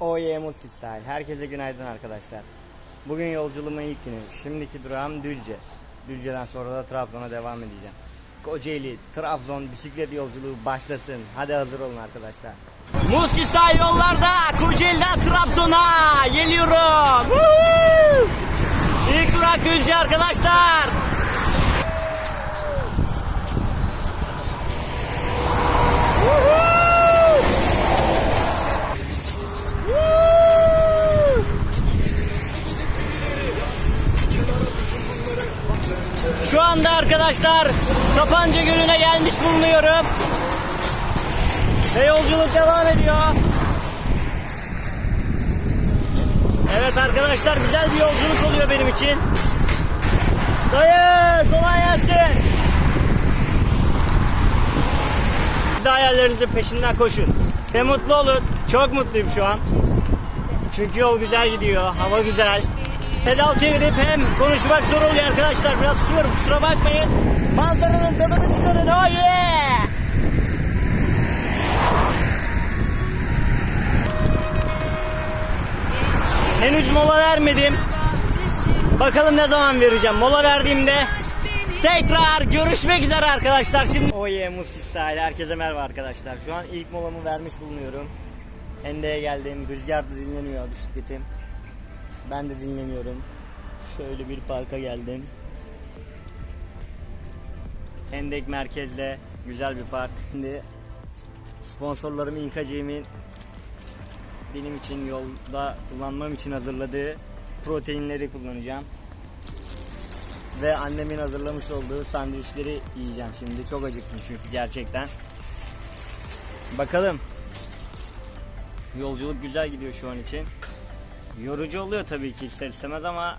Oye Muski Style. Herkese günaydın arkadaşlar. Bugün yolculuğumun ilk günü. Şimdiki durağım Dülce. Dülce'den sonra da Trabzon'a devam edeceğim. Kocaeli, Trabzon bisiklet yolculuğu başlasın. Hadi hazır olun arkadaşlar. Muski Style yollarda Kocaeli'den Trabzon'a geliyorum. Woohoo! İlk durak Dülce arkadaşlar. Arkadaşlar Sapanca Gölü'ne gelmiş bulunuyorum. Ve yolculuk devam ediyor. Evet arkadaşlar güzel bir yolculuk oluyor benim için. Dayı kolay gelsin. Siz de hayallerinizin peşinden koşun. Ve mutlu olun. Çok mutluyum şu an. Çünkü yol güzel gidiyor. Hava güzel. Pedal çevirip hem konuşmak zor oluyor arkadaşlar. Biraz susuyorum kusura bakmayın. Manzaranın tadını çıkarın. Oh yeah! Henüz mola vermedim. Bakalım ne zaman vereceğim. Mola verdiğimde tekrar görüşmek üzere arkadaşlar. Şimdi Oh yeah Muski Style. Herkese merhaba arkadaşlar. Şu an ilk molamı vermiş bulunuyorum. Hende'ye geldim. Rüzgar da dinleniyor bisikletim. Ben de dinleniyorum. Şöyle bir parka geldim. Hendek merkezde güzel bir park. Şimdi sponsorlarım İnka Cem'in benim için yolda kullanmam için hazırladığı proteinleri kullanacağım. Ve annemin hazırlamış olduğu sandviçleri yiyeceğim şimdi. Çok acıktım çünkü gerçekten. Bakalım. Yolculuk güzel gidiyor şu an için. Yorucu oluyor tabii ki ister istemez ama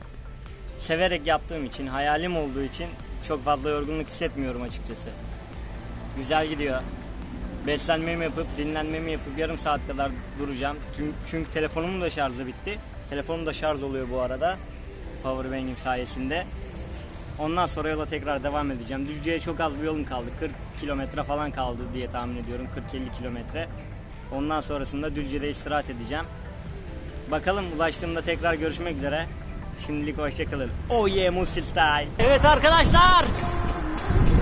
severek yaptığım için, hayalim olduğu için çok fazla yorgunluk hissetmiyorum açıkçası. Güzel gidiyor. Beslenmemi yapıp, dinlenmemi yapıp yarım saat kadar duracağım. Çünkü, çünkü telefonumun da şarjı bitti. Telefonum da şarj oluyor bu arada. Powerbank'im sayesinde. Ondan sonra yola tekrar devam edeceğim. Düzce'ye çok az bir yolum kaldı. 40 kilometre falan kaldı diye tahmin ediyorum. 40-50 kilometre. Ondan sonrasında Düzce'de istirahat edeceğim. Bakalım ulaştığımda tekrar görüşmek üzere. Şimdilik hoşçakalın. Oh yeah Muskil Style. Evet arkadaşlar.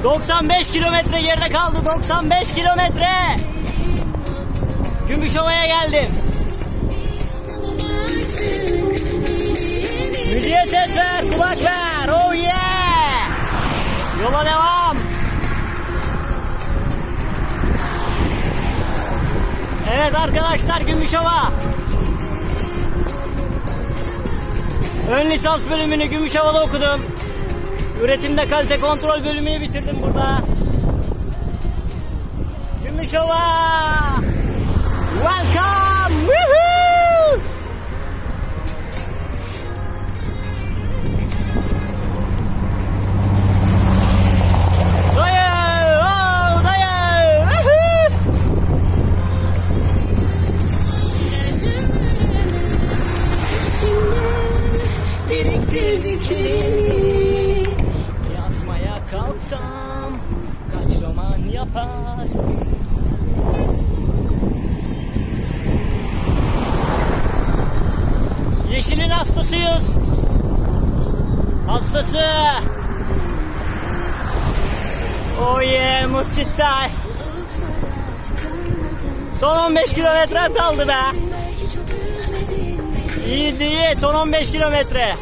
95 kilometre geride kaldı. 95 kilometre. Gümüşova'ya geldim. Müziğe ses ver, kulak ver. Oh yeah. Yola devam. Evet arkadaşlar Gümüşova. Ön lisans bölümünü Gümüşova'da okudum. Üretimde kalite kontrol bölümünü bitirdim burada. Gümüşova! Welcome! Hastasıyız. Hastası. Oh yeah Muski style Son 15 kilometre kaldı be. İyi iyi son 15 kilometre.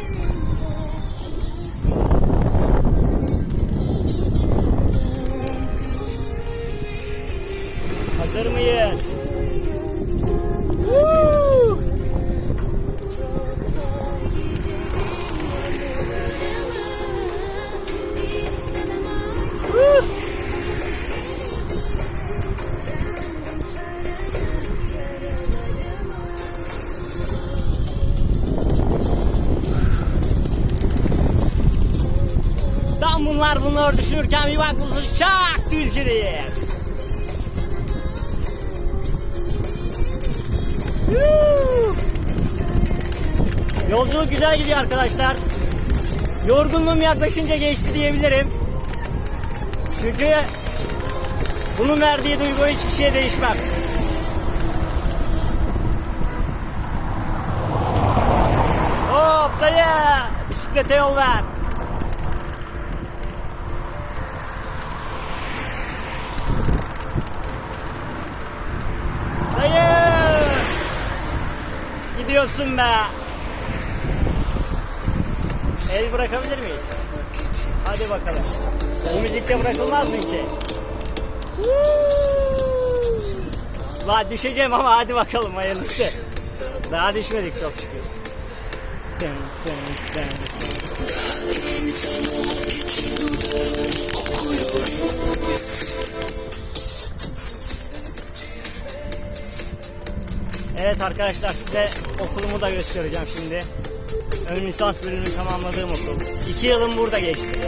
Hazır mıyız? Woo! Tam bunlar bunlar düşünürken bir bakmışsınız çak. Woo! Yolculuk güzel gidiyor arkadaşlar. Yorgunluğum yaklaşınca geçti diyebilirim. Çünkü bunun verdiği duygu hiçbir şeye değişmem. dayı. Bisiklete yol ver. Dayı. Gidiyorsun be. El bırakabilir miyiz? Hadi bakalım. Bu müzikte bırakılmaz mı ki? La düşeceğim ama hadi bakalım hayırlısı. Daha düşmedik çok şükür. Evet arkadaşlar size okulumu da göstereceğim şimdi. Ön lisans bölümünü tamamladığım okul. İki yılım burada geçti.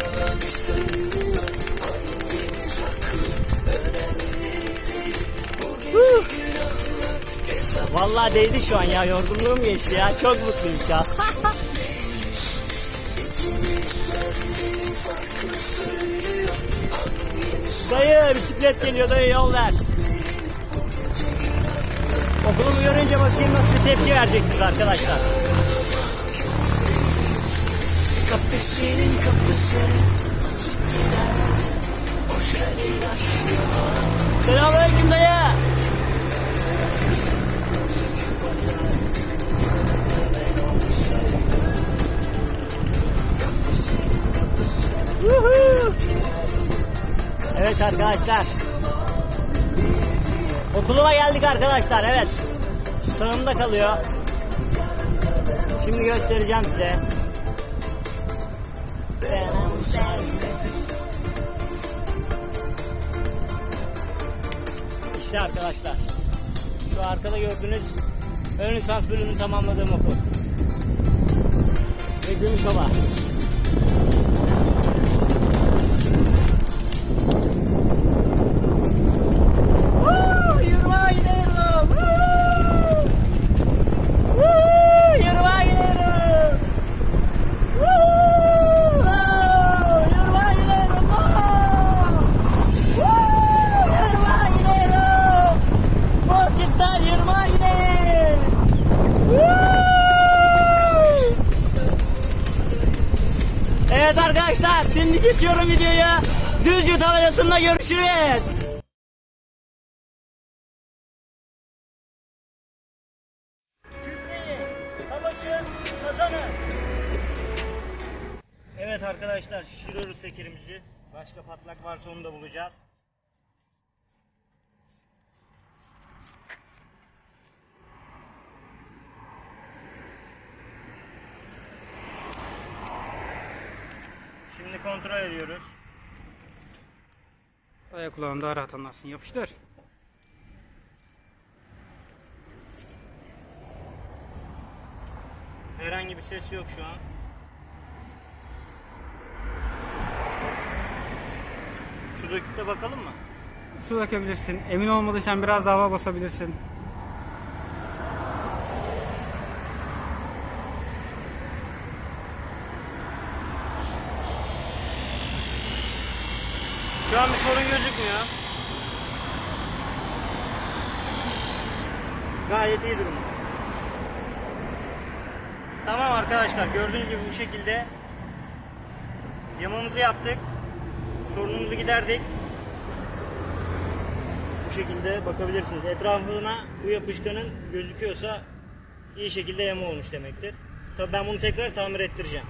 Vallahi değdi şu an ya yorgunluğum geçti ya çok mutluyum an. dayı bisiklet geliyor dayı yol ver. Okulumu görünce bakayım nasıl bir tepki vereceksiniz arkadaşlar. Kapısının kapısı. Selamünaleyküm dayı. Evet arkadaşlar. Okuluma geldik arkadaşlar evet. Sağımda kalıyor. Şimdi göstereceğim size. İşte arkadaşlar. Şu arkada gördüğünüz ön lisans bölümünü tamamladığım okul. Ve Gümüşova. Arkadaşlar şimdi geçiyorum videoya. Düzce tabelasında görüşürüz. Evet arkadaşlar şişiriyoruz tekerimizi. Başka patlak varsa onu da bulacağız. Şimdi kontrol ediyoruz. Ayak kulağını daha rahat anlarsın. Yapıştır. Herhangi bir ses yok şu an. Şu döküp de bakalım mı? Su dökebilirsin. Emin olmadıysan biraz daha hava basabilirsin. Şu an bir sorun gözükmüyor. Gayet iyi durum. Tamam arkadaşlar gördüğünüz gibi bu şekilde yamamızı yaptık. Sorunumuzu giderdik. Bu şekilde bakabilirsiniz. Etrafına bu yapışkanın gözüküyorsa iyi şekilde yama olmuş demektir. Tabii ben bunu tekrar tamir ettireceğim.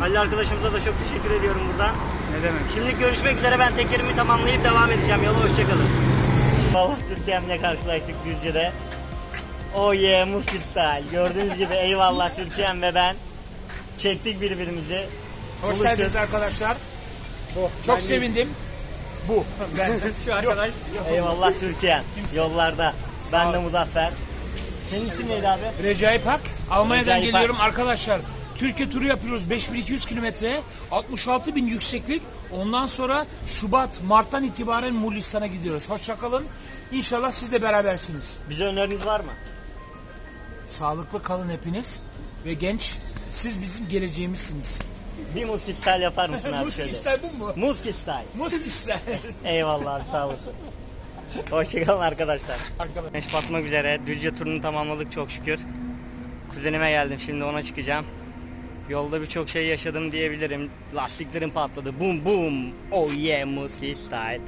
Halil arkadaşımıza da çok teşekkür ediyorum buradan. Ne demek? Şimdi görüşmek üzere ben tekerimi tamamlayıp devam edeceğim. Yola hoşçakalın. Vallahi Türkiye'mle karşılaştık Düzce'de. Oh yeah Muskit style. Gördüğünüz gibi eyvallah Türkiye'm ve ben. Çektik birbirimizi. Hoş Buluştuk. geldiniz arkadaşlar. Çok sevindim. Bu. Ben Şu arkadaş. Eyvallah Türkiye'm. Yollarda. Ben de Muzaffer. Senin isim neydi abi? Recai Pak. Almanya'dan Recai Pak. geliyorum arkadaşlar. Türkiye turu yapıyoruz 5200 kilometre. 66 bin yükseklik. Ondan sonra Şubat, Mart'tan itibaren Moğolistan'a gidiyoruz. Hoşçakalın. İnşallah siz de berabersiniz. Bize öneriniz var mı? Sağlıklı kalın hepiniz. Ve genç, siz bizim geleceğimizsiniz. Bir style yapar mısın abi Musk şöyle? ister bu mu? Muskit style. Eyvallah abi sağ olasın. Hoşçakalın arkadaşlar. Arkadaşlar. Güneş batmak üzere. Düzce turunu tamamladık çok şükür. Kuzenime geldim şimdi ona çıkacağım. Yolda birçok şey yaşadım diyebilirim. Lastiklerim patladı. Boom boom. Oh yeah Muski style.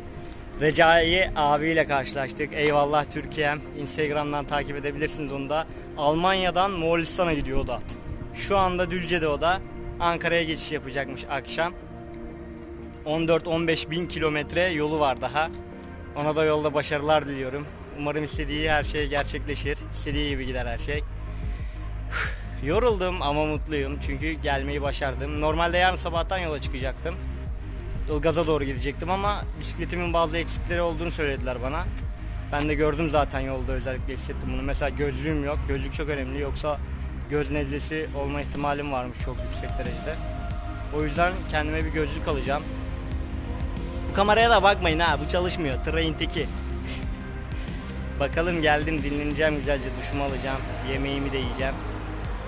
Recai abiyle karşılaştık. Eyvallah Türkiye'm. Instagram'dan takip edebilirsiniz onu da. Almanya'dan Moğolistan'a gidiyor o da. Şu anda Düzce'de o da. Ankara'ya geçiş yapacakmış akşam. 14-15 bin kilometre yolu var daha. Ona da yolda başarılar diliyorum. Umarım istediği her şey gerçekleşir. İstediği gibi gider her şey. Yoruldum ama mutluyum çünkü gelmeyi başardım. Normalde yarın sabahtan yola çıkacaktım. Ilgaz'a doğru gidecektim ama bisikletimin bazı eksikleri olduğunu söylediler bana. Ben de gördüm zaten yolda özellikle hissettim bunu. Mesela gözlüğüm yok. Gözlük çok önemli yoksa göz nezlesi olma ihtimalim varmış çok yüksek derecede. O yüzden kendime bir gözlük alacağım. Bu kameraya da bakmayın ha bu çalışmıyor. Train teki. Bakalım geldim dinleneceğim güzelce duşumu alacağım. Yemeğimi de yiyeceğim.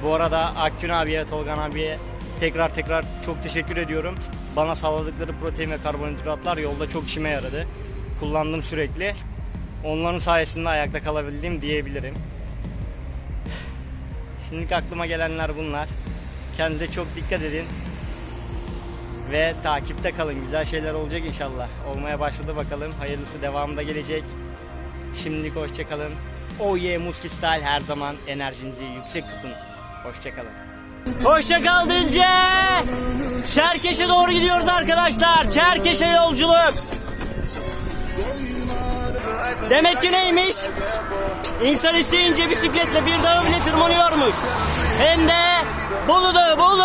Bu arada Akgün abiye, Tolgan abiye tekrar tekrar çok teşekkür ediyorum. Bana sağladıkları protein ve karbonhidratlar yolda çok işime yaradı. Kullandım sürekli. Onların sayesinde ayakta kalabildim diyebilirim. Şimdilik aklıma gelenler bunlar. Kendinize çok dikkat edin. Ve takipte kalın. Güzel şeyler olacak inşallah. Olmaya başladı bakalım. Hayırlısı devamında gelecek. Şimdilik hoşçakalın. Oh yeah Muski Style her zaman enerjinizi yüksek tutun. Hoşçakalın. Hoşça kal Dilce. Çerkeş'e doğru gidiyoruz arkadaşlar. Çerkeş'e yolculuk. Demek ki neymiş? İnsan isteyince bisikletle bir dağı bile tırmanıyormuş. Hem de Bolu Dağı, Bolu.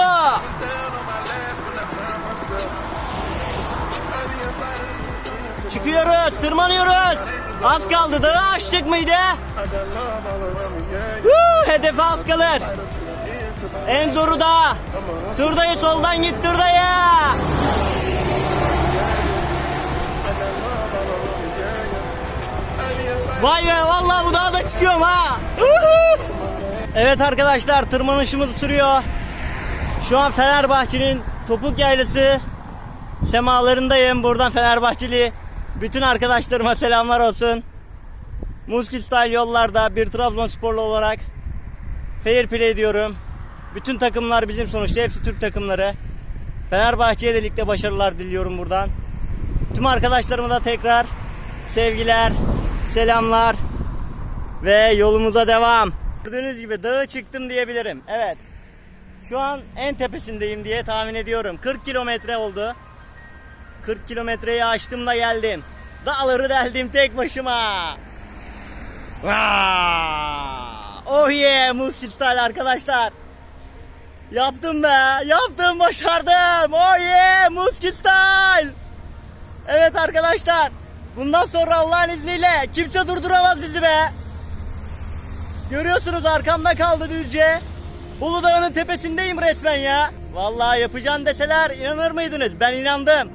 Çıkıyoruz, tırmanıyoruz. Az kaldı, dağı açtık mıydı? Woo, hedefe az kalır. En zoru da. Turdayı soldan git turdayı. Vay be vallahi bu dağda çıkıyorum ha. evet arkadaşlar tırmanışımız sürüyor. Şu an Fenerbahçe'nin Topuk Yaylası semalarındayım. Buradan Fenerbahçeli bütün arkadaşlarıma selamlar olsun. Muski Style yollarda bir Trabzonsporlu olarak fair play diyorum. Bütün takımlar bizim sonuçta hepsi Türk takımları. Fenerbahçe'ye de ligde başarılar diliyorum buradan. Tüm arkadaşlarıma da tekrar sevgiler, selamlar ve yolumuza devam. Gördüğünüz gibi dağa çıktım diyebilirim. Evet. Şu an en tepesindeyim diye tahmin ediyorum. 40 kilometre oldu. 40 kilometreyi aştım da geldim. Dağları deldim tek başıma. Oh yeah Muski Style arkadaşlar. Yaptım be. Yaptım başardım. Oh yeah Muski Style. Evet arkadaşlar. Bundan sonra Allah'ın izniyle kimse durduramaz bizi be. Görüyorsunuz arkamda kaldı Düzce. Bolu Dağı'nın tepesindeyim resmen ya. Vallahi yapacağım deseler inanır mıydınız? Ben inandım.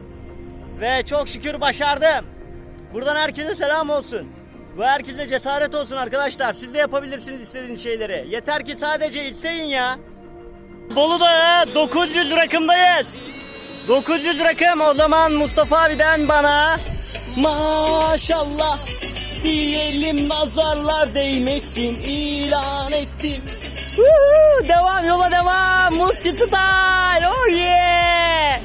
Ve çok şükür başardım. Buradan herkese selam olsun. Bu herkese cesaret olsun arkadaşlar. Siz de yapabilirsiniz istediğiniz şeyleri. Yeter ki sadece isteyin ya. Bolu Dağı 900 rakımdayız. 900 rakım o zaman Mustafa abiden bana maşallah diyelim nazarlar değmesin ilan ettim. Woohoo! devam yola devam Muski Style oh yeah.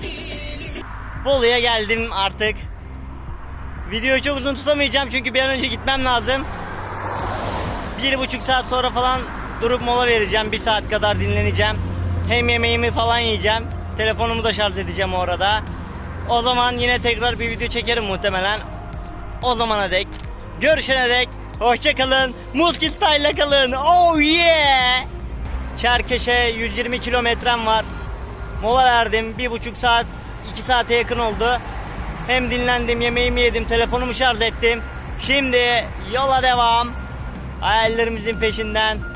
Bolu'ya geldim artık. Videoyu çok uzun tutamayacağım çünkü bir an önce gitmem lazım. Bir buçuk saat sonra falan durup mola vereceğim. Bir saat kadar dinleneceğim. Hem yemeğimi falan yiyeceğim. Telefonumu da şarj edeceğim o arada. O zaman yine tekrar bir video çekerim muhtemelen. O zamana dek. Görüşene dek. Hoşçakalın. Muski Style'la kalın. Oh yeah. Çerkeş'e 120 kilometrem var. Mola verdim. Bir buçuk saat, iki saate yakın oldu. Hem dinlendim, yemeğimi yedim, telefonumu şarj ettim. Şimdi yola devam. Hayallerimizin peşinden.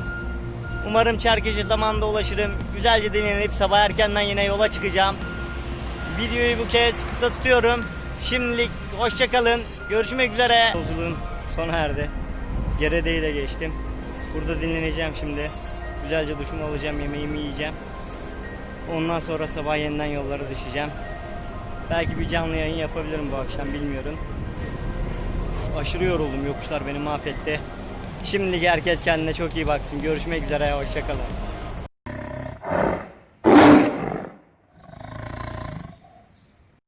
Umarım Çerkeş'e zamanında ulaşırım. Güzelce dinlenip sabah erkenden yine yola çıkacağım. Videoyu bu kez kısa tutuyorum. Şimdilik hoşçakalın. Görüşmek üzere. Yolculuğum sona erdi. Geredeyi de geçtim. Burada dinleneceğim şimdi. Güzelce duşumu alacağım, yemeğimi yiyeceğim. Ondan sonra sabah yeniden yollara düşeceğim. Belki bir canlı yayın yapabilirim bu akşam bilmiyorum. Aşırı yoruldum. Yokuşlar beni mahvetti. Şimdilik herkes kendine çok iyi baksın. Görüşmek üzere. Hoşçakalın.